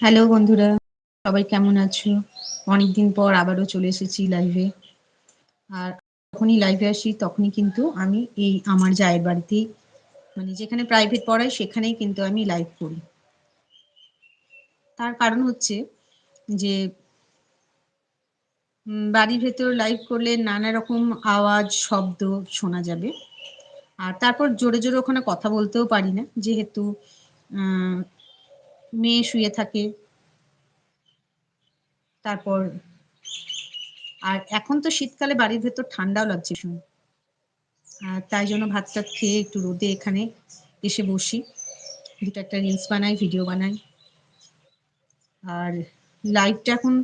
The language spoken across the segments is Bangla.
হ্যালো বন্ধুরা, সবাই কেমন আছো? অনেকদিন পর আবারও চলে এসেছি লাইভে আর যখনই লাইভে আসি, তখনই কিন্তু আমি এই আমার জায়ের বাড়িতেই মানে যেখানে প্রাইভেট পড়াই সেখানেই কিন্তু আমি লাইভ করি। তার কারণ হচ্ছে যে বাড়ির ভেতর লাইভ করলে নানা রকম আওয়াজ, শব্দ শোনা যাবে। আর তারপর জোরে জোরে ওখানে কথা বলতেও পারি না, যেহেতু মেয়ে শুয়ে থাকে। তারপর, আর এখন তো শীতকালে বাড়ির ভেতর ঠান্ডাও লাগছে শুনে তাই জন্য ভাত টাত খেয়ে একটু রোদে এখানে এসে বসি। দুটো একটা রিলস বানাই ভিডিও বানাই। আর লাইভটা এখন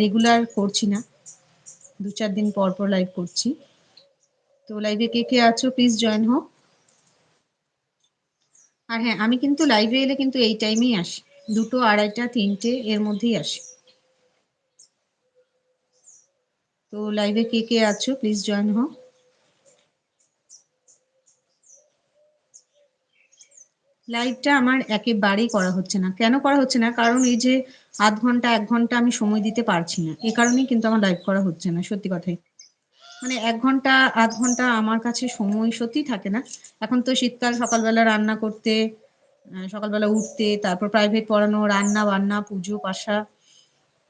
রেগুলার করছি না। দু চার দিন পর পর লাইভ করছি। তো লাইভে কে কে আছো প্লিজ জয়েন হোক। আর হ্যাঁ আমি কিন্তু লাইভে এলে কিন্তু এই টাইমেই আসি। দুটো, আড়াইটা, তিনটে, এর মধ্যেই আসি। তো লাইভে কে কে আছো প্লিজ জয়েন হও। লাইভটা আমার একেবারেই করা হচ্ছে না। কেন করা হচ্ছে না? কারণ এই যে আধ ঘণ্টা, এক ঘণ্টা আমি সময় দিতে পারছি না। এ কারণেই কিন্তু আমার লাইভ করা হচ্ছে না, সত্যি কথাই। মানে এক ঘণ্টা, আধ ঘণ্টা আমার কাছে সময় সত্যি থাকে না। এখন তো শীতকাল, সকালবেলা রান্না করতে সকালবেলা উঠতে, তারপর প্রাইভেট পড়ানো, রান্না বান্না, পুজো, পাশা,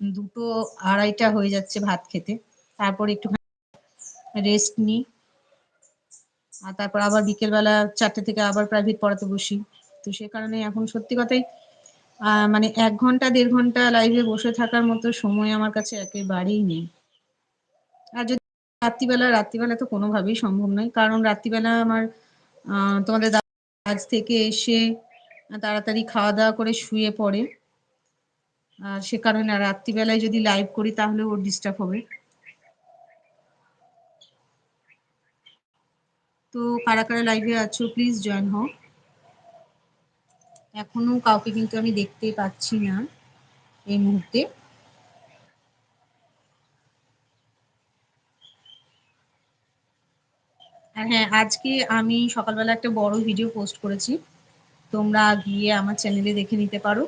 দুটো আড়াইটা হয়ে যাচ্ছে ভাত খেতে। তারপর একটু রেস্ট নিই। আর তারপর আবার বিকেলবেলা চারটে থেকে আবার প্রাইভেট পড়াতে বসি। তো সে কারণে এখন সত্যি কথাই মানে এক ঘণ্টা, দেড় ঘণ্টা লাইভে বসে থাকার মতো সময় আমার কাছে একেবারেই নেই। আর যদি রাত্রিবেলা রাত্রিবেলা তো কোনোভাবেই সম্ভব নয়। কারণ রাত্রিবেলা আমার তোমাদের কাজ থেকে এসে তাড়াতাড়ি খাওয়া দাওয়া করে শুয়ে পড়ে। আর সে কারণে রাত্রিবেলায় যদি লাইভ করি তাহলে ওর ডিস্টার্ব হবে। তো কারা কারা লাইভে আছো প্লিজ জয়েন হও। এখনও কাউকে কিন্তু আমি দেখতে পাচ্ছি না এই মুহূর্তে। হ্যাঁ আজকে আমি সকালবেলা একটা বড় ভিডিও পোস্ট করেছি। তোমরা গিয়ে আমার চ্যানেলে দেখে নিতে পারো।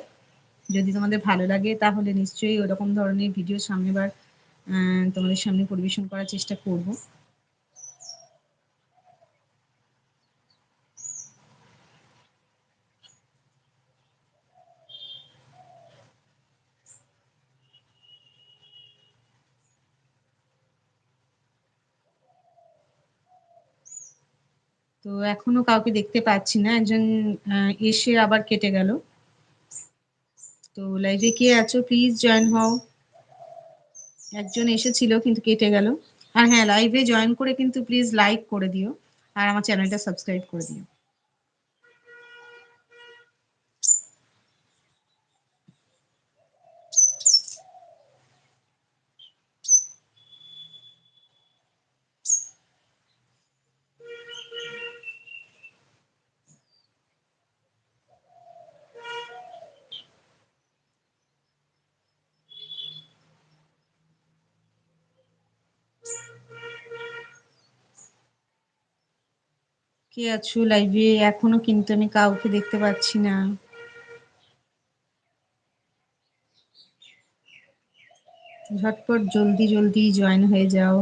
যদি তোমাদের ভালো লাগে, তাহলে নিশ্চয়ই ওরকম ধরনের ভিডিও সামনেবার তোমাদের সামনে পরিবেশন করার চেষ্টা করব। তো এখনও কাউকে দেখতে পাচ্ছি না। একজন এসে আবার কেটে গেল। তো লাইভে কে আছো? প্লিজ জয়েন হও। একজন এসেছিল, কিন্তু কেটে গেল। আর হ্যাঁ লাইভে জয়েন করে কিন্তু প্লিজ লাইক করে দিও। আর আমার চ্যানেলটা সাবস্ক্রাইব করে দিও। কে আছো লাইভে এখনও কিন্তু আমি কাউকে দেখতে পাচ্ছি না। ঝটপট জলদি জলদি জয়েন হয়ে যাও।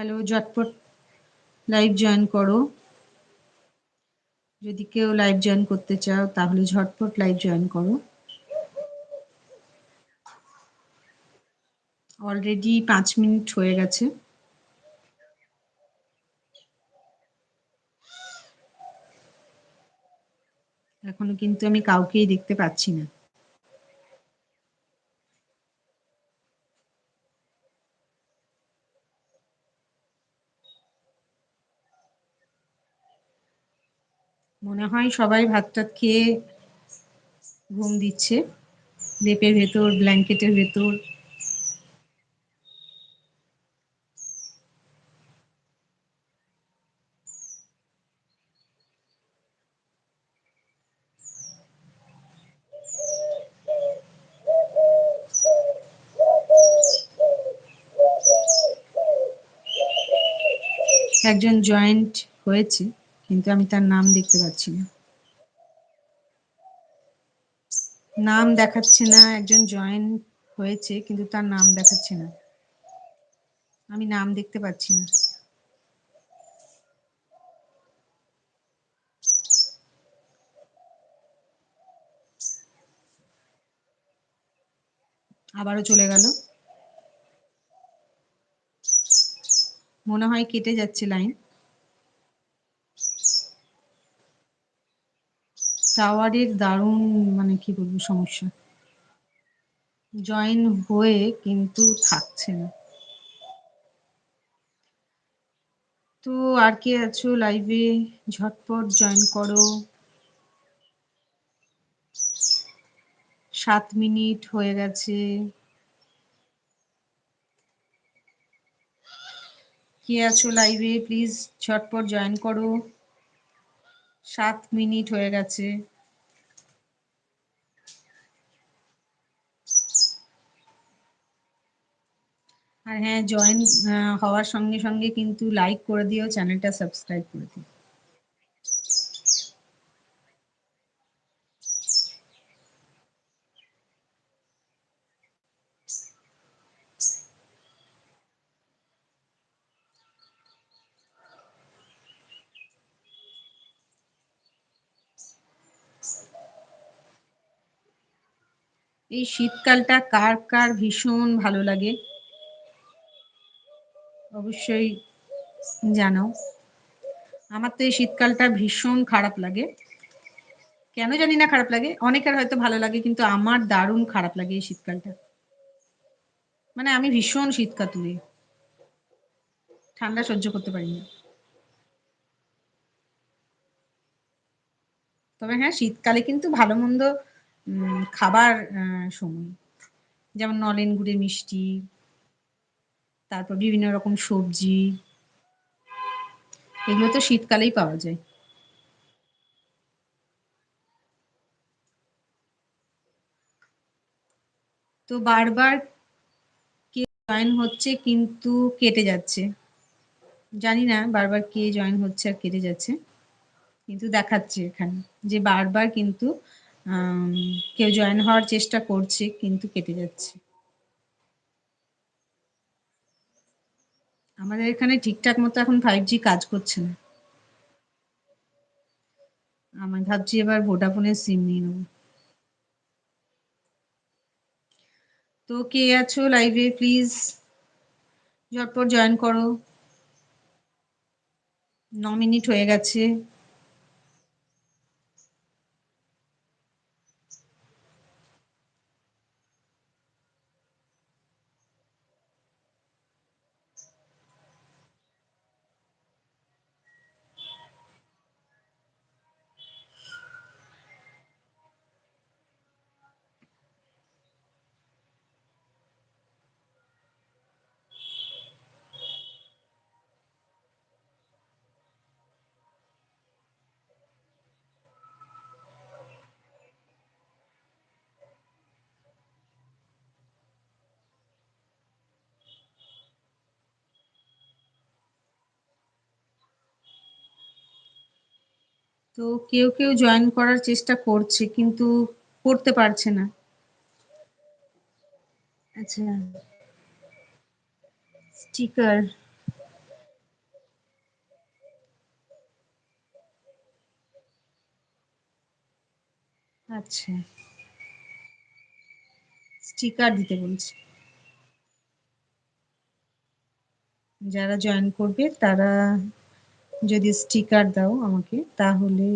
হ্যালো, ঝটপট লাইভ জয়েন করো। যদি কেউ লাইভ জয়েন করতে চাও, তাহলে ঝটপট লাইভ জয়েন করো। অলরেডি পাঁচ মিনিট হয়ে গেছে। এখনও কিন্তু আমি কাউকেই দেখতে পাচ্ছি না। মনে হয় সবাই ভাত টাত খেয়ে ঘুম দিচ্ছে। লেপের ভেতর, ব্ল্যাঙ্কেটের ভেতর। একজন জয়েন্ট হয়েছে। কিন্তু আমি তার নাম দেখতে পাচ্ছি না। নাম দেখাচ্ছে না, একজন জয়েন হয়েছে, কিন্তু তার নাম দেখাচ্ছে না। আমি নাম দেখতে পাচ্ছি না। আবারও চলে গেল। মনে হয় কেটে যাচ্ছে লাইন টাওয়ারের দারুণ মানে কি বলব সমস্যা। জয়েন হয়ে কিন্তু থাকছে না। তো আর কে আছো লাইভে? ঝটপট জয়েন করো। সাত মিনিট হয়ে গেছে। কে আছো লাইভে? প্লিজ ঝটপট জয়েন করো। সাত মিনিট হয়ে গেছে আর হ্যাঁ জয়েন হওয়ার সঙ্গে সঙ্গে কিন্তু লাইক করে দিও চ্যানেলটা সাবস্ক্রাইব করে দিও। এই শীতকালটা কার কার ভীষণ ভালো লাগে। অবশ্যই জানাও। আমার তো এই শীতকালটা ভীষণ খারাপ লাগে। কেন জানি না খারাপ লাগে? অনেকের হয়তো ভালো লাগে, কিন্তু আমার দারুণ খারাপ লাগে এই শীতকালটা। মানে আমি ভীষণ শীত কাতুরি ঠান্ডা সহ্য করতে পারি না। তবে হ্যাঁ শীতকালে কিন্তু ভালো মন্দ খাবার সময়। যেমন নলেন গুড়ে মিষ্টি তারপর বিভিন্ন রকম সবজি। এগুলো তো শীতকালেই পাওয়া যায়। তো বারবার কে জয়েন হচ্ছে কিন্তু কেটে যাচ্ছে। জানি না বারবার কে জয়েন হচ্ছে আর কেটে যাচ্ছে। কিন্তু দেখাচ্ছে এখানে যে বারবার কিন্তু কেউ জয়েন হওয়ার চেষ্টা করছে কিন্তু কেটে যাচ্ছে। আমাদের এখানে ঠিকঠাক মতো এখন ফাইভ জি কাজ করছে না। আমি ভাবছি এবার ভোডাফোনের সিম নিয়ে নেব। তো কে আছো লাইভে প্লিজ ঝটপট জয়েন করো। ন মিনিট হয়ে গেছে। তো কেউ কেউ জয়েন করার চেষ্টা করছে, কিন্তু করতে পারছে না। আচ্ছা। স্টিকার আচ্ছা। স্টিকার দিতে বলছে। যারা জয়েন করবে তারা যদি স্টিকার দাও আমাকে তাহলে